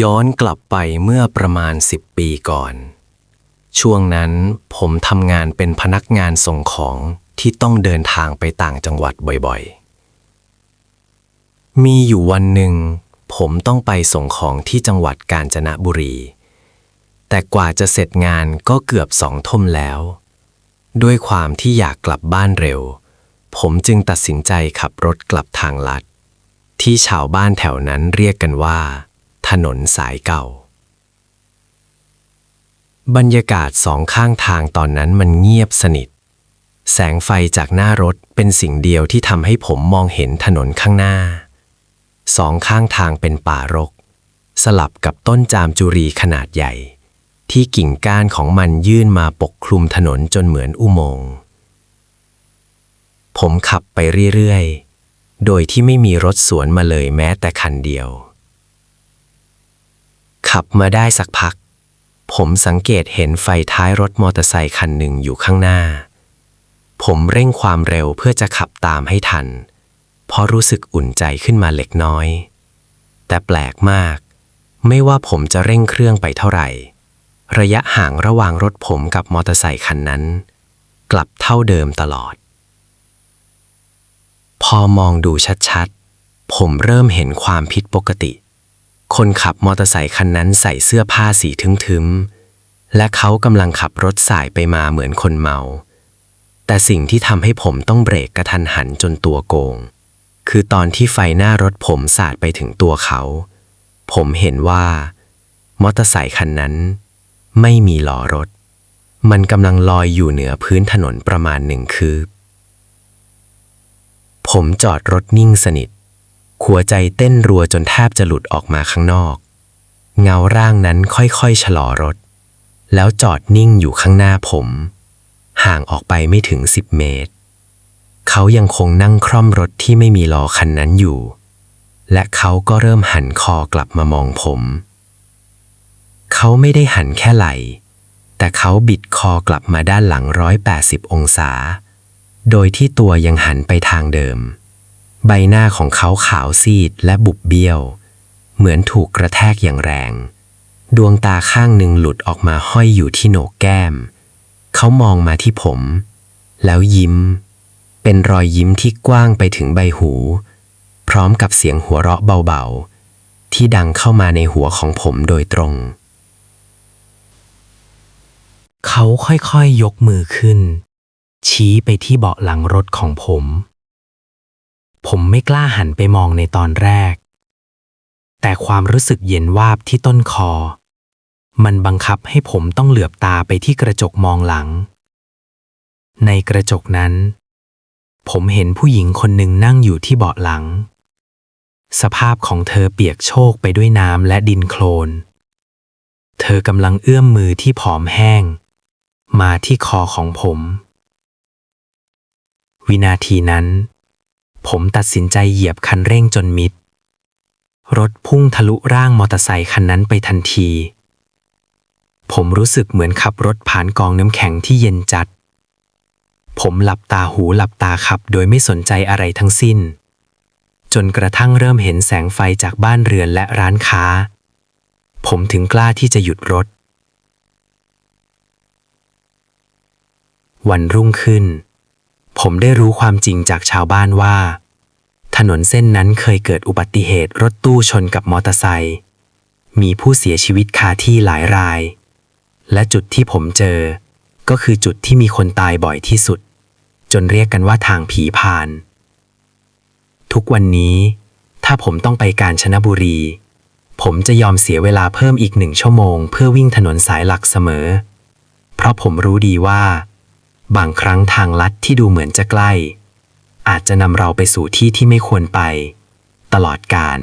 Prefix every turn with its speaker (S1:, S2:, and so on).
S1: ย้อนกลับไปเมื่อประมาณสิบปีก่อน ช่วงนั้นผมทำงานเป็นพนักงานส่งของที่ต้องเดินทางไปต่างจังหวัดบ่อยๆ มีอยู่วันหนึ่ง ผมต้องไปส่งของที่จังหวัดกาญจนบุรี แต่กว่าจะเสร็จงานก็เกือบสองทุ่มแล้ว ด้วยความที่อยากกลับบ้านเร็ว ผมจึงตัดสินใจขับรถกลับทางลัด ที่ชาวบ้านแถวนั้นเรียกกันว่า ถนนสายเก่า บรรยากาศสองข้างทางตอนนั้นมันเงียบสนิท แสงไฟจากหน้ารถเป็นสิ่งเดียวที่ทำให้ผมมองเห็นถนนข้างหน้า สองข้างทางเป็นป่ารก สลับกับต้นจามจุรีขนาดใหญ่ ที่กิ่งก้านของมันยื่นมาปกคลุมถนนจนเหมือนอุโมงค์ผมขับไปเรื่อยๆ โดยที่ไม่มีรถสวนมาเลยแม้แต่คันเดียว ขับมาได้สักพัก ผมสังเกตเห็นไฟท้ายรถมอเตอร์ไซค์คันหนึ่งอยู่ข้างหน้า ผมเร่งความเร็วเพื่อจะขับตามให้ทัน เพราะรู้สึกอุ่นใจขึ้นมาเล็กน้อย แต่แปลกมาก ไม่ว่าผมจะเร่งเครื่องไปเท่าไหร่ ระยะห่างระหว่างรถผมกับมอเตอร์ไซค์คันนั้น กลับเท่าเดิมตลอด พอมองดูชัดๆ ผมเริ่มเห็นความผิดปกติ คนขับมอเตอร์ไซค์คันนั้นใส่เสื้อผ้าสีทึมๆ และเขากำลังขับรถสายไปมาเหมือนคนเมา แต่สิ่งที่ทำให้ผมต้องเบรกกระทันหันจนตัวโกง คือตอนที่ไฟหน้ารถผมสาดไปถึงตัวเขา ผมเห็นว่ามอเตอร์ไซค์คันนั้น ไม่มีล้อรถ มันกำลังลอยอยู่เหนือพื้นถนนประมาณหนึ่งคืบผมจอดรถนิ่งสนิท หัวใจเต้นรัวจนแทบจะหลุดออกมาข้างนอก เงาร่างนั้นค่อยๆชะลอรถ แล้วจอดนิ่งอยู่ข้างหน้าผม ห่างออกไปไม่ถึงสิบเมตร เขายังคงนั่งคร่อมรถที่ไม่มีล้อคันนั้นอยู่ และเขาก็เริ่มหันคอกลับมามองผม เขาไม่ได้หันแค่ไหล แต่เขาบิดคอกลับมาด้านหลัง180องศา โดยที่ตัวยังหันไปทางเดิม ใบหน้าของเขาขาวซีดและบุบเบี้ยว เหมือนถูกกระแทกอย่างแรง ดวงตาข้างหนึ่งหลุดออกมาห้อยอยู่ที่โหนกแก้ม เขามองมาที่ผม แล้วยิ้ม เป็นรอยยิ้มที่กว้างไปถึงใบหู พร้อมกับเสียงหัวเราะเบาๆ ที่ดังเข้ามาในหัวของผมโดยตรง
S2: เขาค่อยๆยยกมือขึ้น ชี้ไปที่เบาะหลังรถของผม ผมไม่กล้าหันไปมองในตอนแรก แต่ความรู้สึกเย็นวาบที่ต้นคอ มันบังคับให้ผมต้องเหลือบตาไปที่กระจกมองหลัง ในกระจกนั้น ผมเห็นผู้หญิงคนหนึ่งนั่งอยู่ที่เบาะหลัง สภาพของเธอเปียกโชกไปด้วยน้ำและดินโคลน เธอกำลังเอื้อมมือที่ผอมแห้ง มาที่คอของผม วินาทีนั้น ผมตัดสินใจเหยียบคันเร่งจนมิด รถพุ่งทะลุร่างมอเตอร์ไซคันนั้นไปทันที ผมรู้สึกเหมือนขับรถผ่านกองน้ำแข็งที่เย็นจัด ผมหลับตาหูหลับตาขับโดยไม่สนใจอะไรทั้งสิ้น จนกระทั่งเริ่มเห็นแสงไฟจากบ้านเรือนและร้านค้า ผมถึงกล้าที่จะหยุดรถ วันรุ่งขึ้น ผมได้รู้ความจริงจากชาวบ้านว่า ถนนเส้นนั้นเคยเกิดอุบัติเหตุรถตู้ชนกับมอเตอร์ไซค์มีผู้เสียชีวิตคาที่หลายราย และจุดที่ผมเจอ ก็คือจุดที่มีคนตายบ่อยที่สุด จนเรียกกันว่าทางผีพาน ทุกวันนี้ ถ้าผมต้องไปกาญชนบุรี ผมจะยอมเสียเวลาเพิ่มอีกหนึ่งชั่วโมง เพื่อวิ่งถนนสายหลักเสมอ เพราะผมรู้ดีว่า บางครั้งทางลัดที่ดูเหมือนจะใกล้ อาจจะนำเราไปสู่ที่ที่ไม่ควรไป ตลอดการ